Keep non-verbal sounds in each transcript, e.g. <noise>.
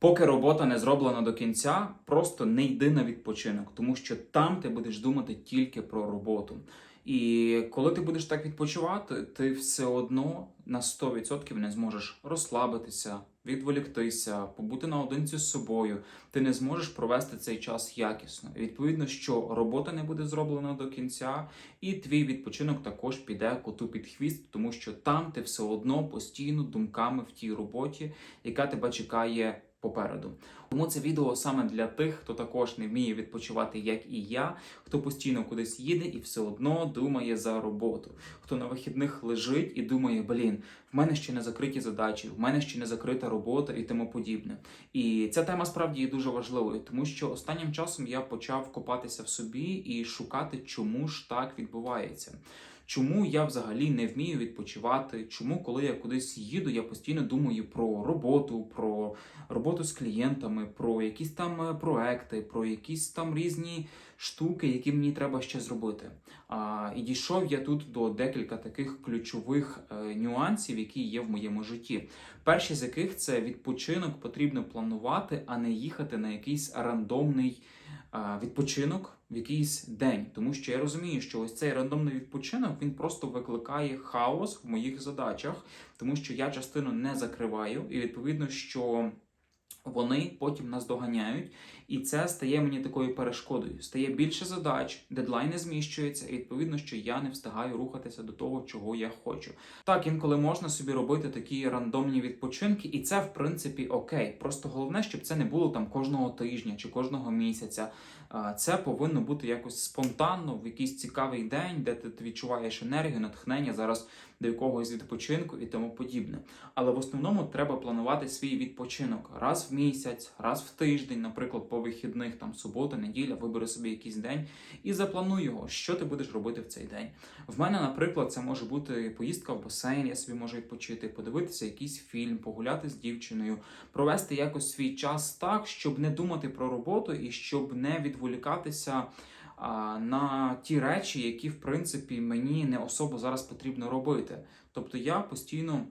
Поки робота не зроблена до кінця, просто не йди на відпочинок, тому що там ти будеш думати тільки про роботу. І коли ти будеш так відпочивати, ти все одно на 100% не зможеш розслабитися, відволіктися, побути наодинці з собою. Ти не зможеш провести цей час якісно. І відповідно, що робота не буде зроблена до кінця, і твій відпочинок також піде коту під хвіст, тому що там ти все одно постійно думками в тій роботі, яка тебе чекає попереду. Тому це відео саме для тих, хто також не вміє відпочивати, як і я, хто постійно кудись їде і все одно думає за роботу, хто на вихідних лежить і думає, блін, в мене ще не закриті задачі, в мене ще не закрита робота і тому подібне. І ця тема справді є дуже важливою, тому що останнім часом я почав копатися в собі і шукати, чому ж так відбувається. Чому я взагалі не вмію відпочивати? Чому, коли я кудись їду, я постійно думаю про роботу, про роботу з клієнтами, про якісь там е, проекти, про якісь там різні штуки, які мені треба ще зробити. А, і дійшов я тут до декілька таких ключових е, нюансів, які є в моєму житті. Перший з яких це відпочинок потрібно планувати, а не їхати на якийсь рандомний а, відпочинок в якийсь день, тому що я розумію, що ось цей рандомний відпочинок він просто викликає хаос в моїх задачах, тому що я частину не закриваю, і відповідно, що вони потім нас доганяють, і це стає мені такою перешкодою. Стає більше задач, дедлайни зміщуються, і відповідно, що я не встигаю рухатися до того, чого я хочу. Так, інколи можна собі робити такі рандомні відпочинки, і це в принципі окей. Просто головне, щоб це не було там кожного тижня чи кожного місяця. Це повинно бути якось спонтанно в якийсь цікавий день, де ти відчуваєш енергію, натхнення зараз до якогось відпочинку і тому подібне. Але в основному треба планувати свій відпочинок раз в місяць, раз в тиждень, наприклад, по вихідних, там субота, неділя, вибери собі якийсь день і заплануй його, що ти будеш робити в цей день. В мене, наприклад, це може бути поїздка в басейн, я собі можу відпочити, подивитися якийсь фільм, погуляти з дівчиною, провести якось свій час так, щоб не думати про роботу і щоб не відволікатися на ті речі, які в принципі мені не особо зараз потрібно робити. Тобто я постійно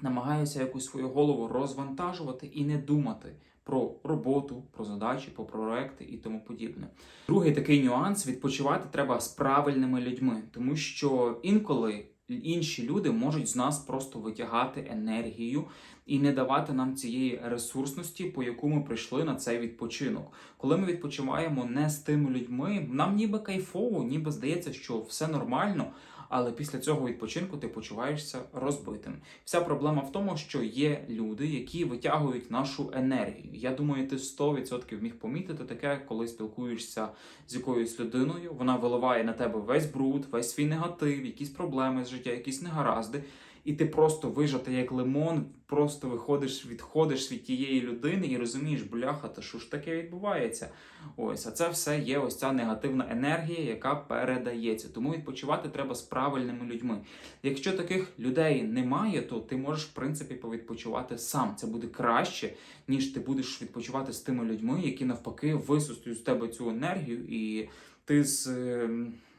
намагаюся якусь свою голову розвантажувати і не думати про роботу, про задачі, про проекти і тому подібне. Другий такий нюанс: відпочивати треба з правильними людьми, тому що інколи. Інші люди можуть з нас просто витягати енергію і не давати нам цієї ресурсності, по яку ми прийшли на цей відпочинок. Коли ми відпочиваємо не з тими людьми, нам ніби кайфово, ніби здається, що все нормально. Але після цього відпочинку ти почуваєшся розбитим. Вся проблема в тому, що є люди, які витягують нашу енергію. Я думаю, ти 100% міг помітити таке, коли спілкуєшся з якоюсь людиною. Вона виливає на тебе весь бруд, весь свій негатив, якісь проблеми з життя, якісь негаразди. І ти просто вижатий як лимон, просто виходиш, відходиш від тієї людини і розумієш, бляха, та що ж таке відбувається? Ось, а це все є ось ця негативна енергія, яка передається. Тому відпочивати треба з правильними людьми. Якщо таких людей немає, то ти можеш в принципі повідпочивати сам. Це буде краще, ніж ти будеш відпочивати з тими людьми, які навпаки висустують з тебе цю енергію, і ти з е,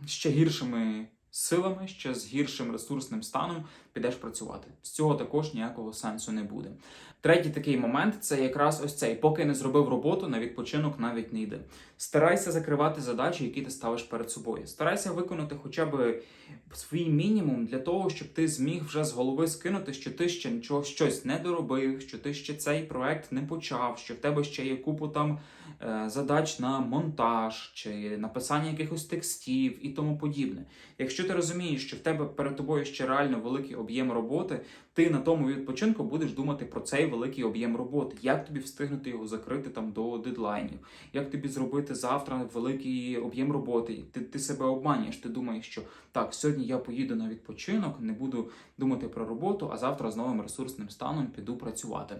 ще гіршими силами, ще з гіршим ресурсним станом підеш працювати. З цього також ніякого сенсу не буде. Третій такий момент це якраз ось цей, поки не зробив роботу, на відпочинок навіть не йди. Старайся закривати задачі, які ти ставиш перед собою. Старайся виконати хоча б свій мінімум для того, щоб ти зміг вже з голови скинути, що ти ще нічого щось не доробив, що ти ще цей проект не почав, що в тебе ще є купу там е, задач на монтаж чи написання якихось текстів і тому подібне. Якщо ти розумієш, що в тебе перед тобою ще реально великий об'єм роботи, ти на тому відпочинку будеш думати про цей великий об'єм роботи. Як тобі встигнути його закрити там до дедлайнів? Як тобі зробити завтра великий об'єм роботи? Ти, ти себе обманюєш, ти думаєш, що так, сьогодні я поїду на відпочинок, не буду думати про роботу, а завтра з новим ресурсним станом піду працювати.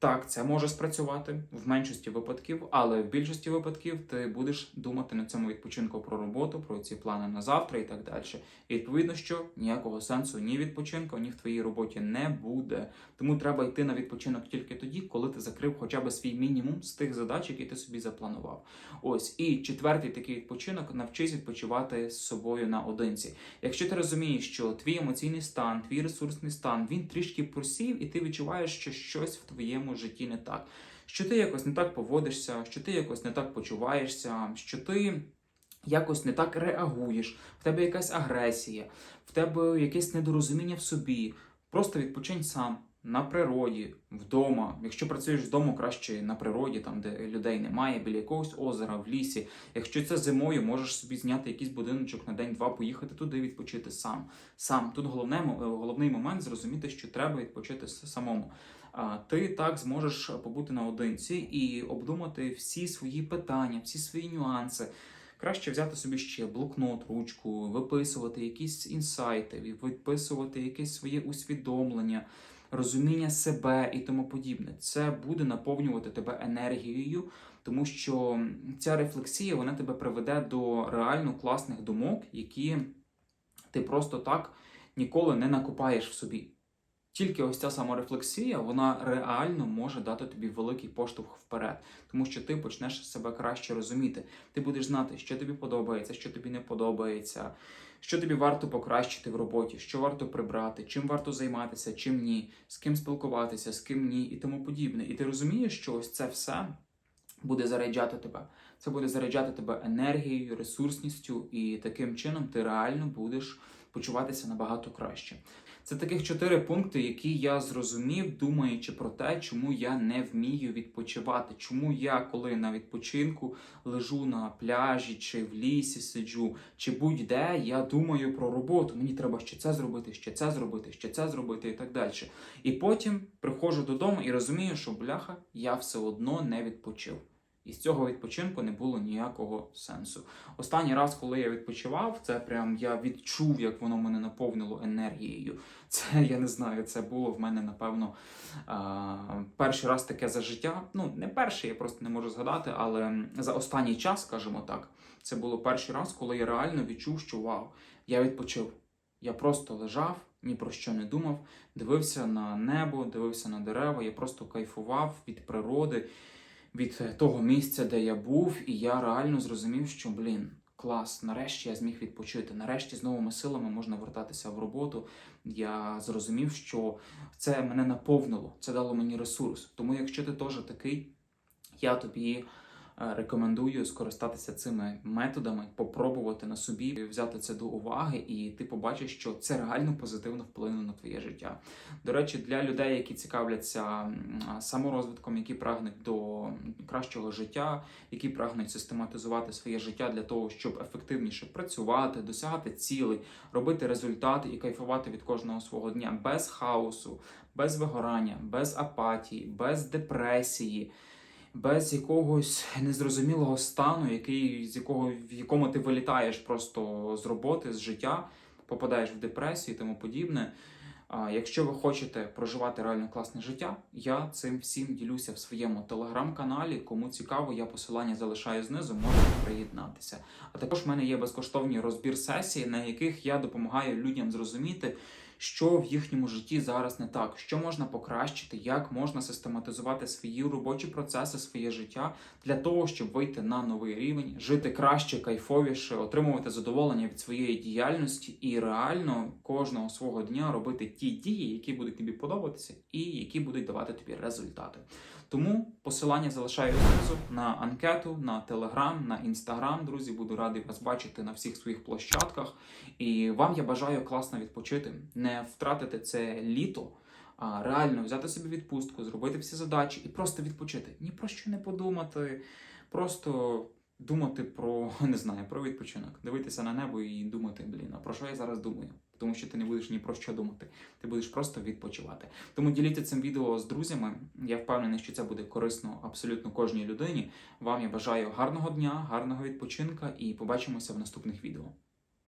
Так, це може спрацювати в меншості випадків, але в більшості випадків ти будеш думати на цьому відпочинку про роботу, про ці плани на завтра і так далі. І відповідно, що ніякого сенсу ні відпочинку, ні в твоїй роботі не буде. Тому треба йти на відпочинок тільки тоді, коли ти закрив хоча б свій мінімум з тих задач, які ти собі запланував. Ось і четвертий такий відпочинок навчись відпочивати з собою наодинці. Якщо ти розумієш, що твій емоційний стан, твій ресурсний стан він трішки просів, і ти відчуваєш, що щось в твоєму житті не так. що ти якось не так поводишся, що ти якось не так почуваєшся, що ти якось не так реагуєш, в тебе якась агресія, в тебе якесь недорозуміння в собі. Просто відпочинь сам на природі, вдома. Якщо працюєш вдома, краще на природі, там де людей немає, біля якогось озера, в лісі. Якщо це зимою, можеш собі зняти якийсь будиночок на день-два, поїхати туди відпочити сам. Сам тут головне е, головний момент зрозуміти, що треба відпочити самому. Ти так зможеш побути наодинці і обдумати всі свої питання, всі свої нюанси. Краще взяти собі ще блокнот, ручку, виписувати якісь інсайти, виписувати якесь своє усвідомлення, розуміння себе і тому подібне. Це буде наповнювати тебе енергією, тому що ця рефлексія вона тебе приведе до реально класних думок, які ти просто так ніколи не накопаєш в собі. Тільки ось ця саморефлексія, вона реально може дати тобі великий поштовх вперед, тому що ти почнеш себе краще розуміти. Ти будеш знати, що тобі подобається, що тобі не подобається, що тобі варто покращити в роботі, що варто прибрати, чим варто займатися, чим ні, з ким спілкуватися, з ким ні, і тому подібне. І ти розумієш, що ось це все буде заряджати тебе. Це буде заряджати тебе енергією, ресурсністю, і таким чином ти реально будеш почуватися набагато краще. Це таких чотири пункти, які я зрозумів, думаючи про те, чому я не вмію відпочивати. Чому я, коли на відпочинку лежу на пляжі чи в лісі сиджу, чи будь-де, я думаю про роботу. Мені треба ще це зробити, ще це зробити, ще це зробити і так далі. І потім приходжу додому і розумію, що бляха, я все одно не відпочив. І з цього відпочинку не було ніякого сенсу. Останній раз, коли я відпочивав, це прям я відчув, як воно мене наповнило енергією. <laughs> Це я не знаю, це було в мене напевно перший раз таке за життя. Ну, не перший, я просто не можу згадати, але за останній час, скажімо так, це було перший раз, коли я реально відчув, що вау, я відпочив. Я просто лежав, ні про що не думав, дивився на небо, дивився на дерева, я просто кайфував від природи від того місця, де я був, і я реально зрозумів, що блін, клас, нарешті я зміг відпочити. Нарешті з новими силами можна вертатися в роботу. Я зрозумів, що це мене наповнило, це дало мені ресурс. Тому, якщо ти теж такий, я тобі е, рекомендую скористатися цими методами, попробувати на собі, взяти це до уваги, і ти побачиш, що це реально позитивно вплине на твоє життя. До речі, для людей, які цікавляться саморозвитком, які прагнуть до кращого життя, які прагнуть систематизувати своє життя для того, щоб ефективніше працювати, досягати цілей, робити результати і кайфувати від кожного свого дня без хаосу, без вигорання, без апатії, без депресії. Без якогось незрозумілого стану, який з якого в якому ти вилітаєш просто з роботи, з життя, попадаєш в депресію і тому подібне. Якщо ви хочете проживати реально класне життя, я цим всім ділюся в своєму телеграм-каналі. Кому цікаво, я посилання залишаю знизу, можете приєднатися. А також в мене є безкоштовні розбір сесії, на яких я допомагаю людям зрозуміти, що в їхньому житті зараз не так, що можна покращити, як можна систематизувати свої робочі процеси, своє життя для того, щоб вийти на новий рівень, жити краще, кайфовіше, отримувати задоволення від своєї діяльності і реально кожного свого дня робити ті дії, які будуть тобі подобатися, і які будуть давати тобі результати. Тому посилання залишаю знизу на анкету, на телеграм, на інстаграм. Друзі, буду радий вас бачити на всіх своїх площадках. І вам я бажаю класно відпочити, не втратити це літо, а реально взяти собі відпустку, зробити всі задачі і просто відпочити. Ні про що не подумати, просто думати про <laughs> не знаю, про відпочинок, дивитися на небо і думати, блін, а про що я зараз думаю? Тому що ти не будеш ні про що думати, ти будеш просто відпочивати. Тому діліться цим відео з друзями. Я впевнений, що це буде корисно абсолютно кожній людині. Вам я бажаю гарного дня, гарного відпочинка і побачимося в наступних відео.